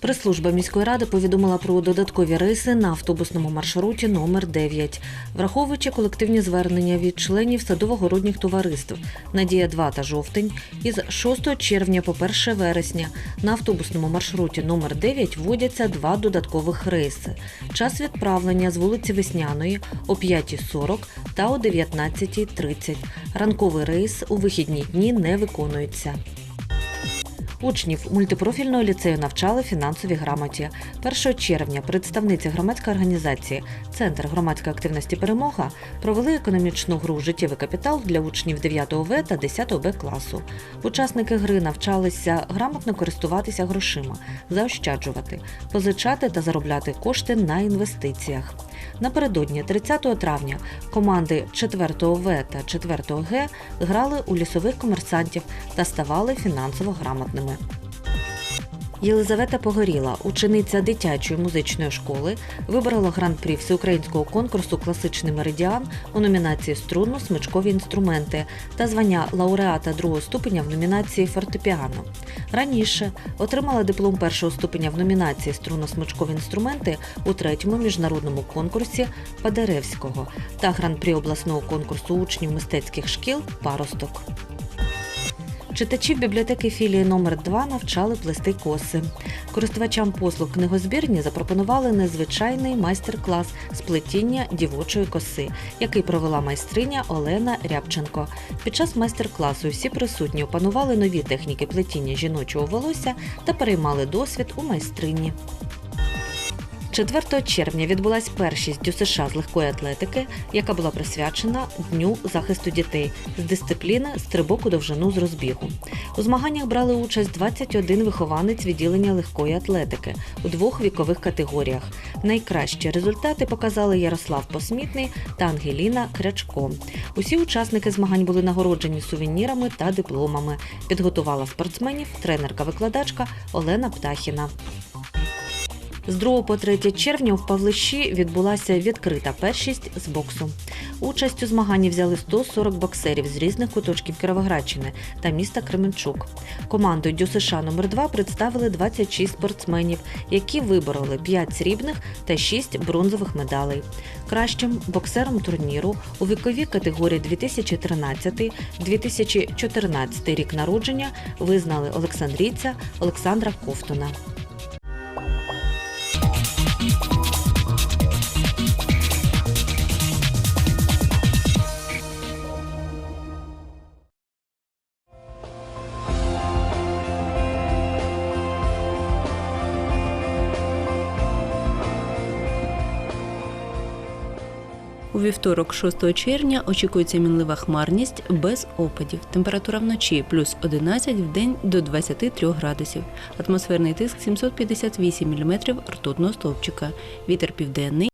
Прес-служба міської ради повідомила про додаткові рейси на автобусному маршруті номер 9 враховуючи колективні звернення від членів садово-городніх товариств Надія 2 та жовтень із 6 червня по 1 вересня на автобусному маршруті номер 9 вводяться два додаткових рейси. Час відправлення з вулиці Весняної о 5.40 та о 19.30. Ранковий рейс у вихідні дні не виконується. Учнів мультипрофільного ліцею навчали фінансовій грамоті. 1 червня представниці громадської організації Центр громадської активності Перемога провели економічну гру Життєвий капітал для учнів 9 В та 10 Б класу. Учасники гри навчалися грамотно користуватися грошима, заощаджувати, позичати та заробляти кошти на інвестиціях. Напередодні 30 травня команди 4 В та 4 Г грали у лісових комерсантів та ставали фінансово грамотними. Єлизавета Погоріла, учениця дитячої музичної школи, вибрала гран-прі всеукраїнського конкурсу Класичний меридіан у номінації Струнно-смичкові інструменти та звання лауреата другого ступеня в номінації Фортепіано. Раніше отримала диплом першого ступеня в номінації Струнно-смичкові інструменти у третьому міжнародному конкурсі Падеревського та гран-прі обласного конкурсу учнів мистецьких шкіл Паросток. Читачів бібліотеки філії номер 2 навчали плести коси. Користувачам послуг книгозбірні запропонували незвичайний майстер-клас з плетіння дівочої коси, який провела майстриня Олена Рябченко. Під час майстер-класу всі присутні опанували нові техніки плетіння жіночого волосся та переймали досвід у майстрині. 4 червня відбулась першість ДЮСШ з легкої атлетики, яка була присвячена Дню захисту дітей з дисципліни стрибок у довжину з розбігу. У змаганнях брали участь 21 вихованець відділення легкої атлетики у двох вікових категоріях. Найкращі результати показали Ярослав Посмітний та Ангеліна Крячко. Усі учасники змагань були нагороджені сувенірами та дипломами. Підготувала спортсменів тренерка-викладачка Олена Птахіна. З 2 по 3 червня в Павлищі відбулася відкрита першість з боксу. Участь у змаганні взяли 140 боксерів з різних куточків Кіровоградщини та міста Кременчук. Команду ДЮСШ номер 2 представили 26 спортсменів, які вибороли 5 срібних та 6 бронзових медалей. Кращим боксером турніру у віковій категорії 2013-2014 рік народження визнали Олександрійця Олександра Ковтуна. У вівторок, 6 червня, очікується мінлива хмарність без опадів. Температура вночі плюс 11, в день до 23 градусів. Атмосферний тиск 758 мм ртутного стовпчика. Вітер південний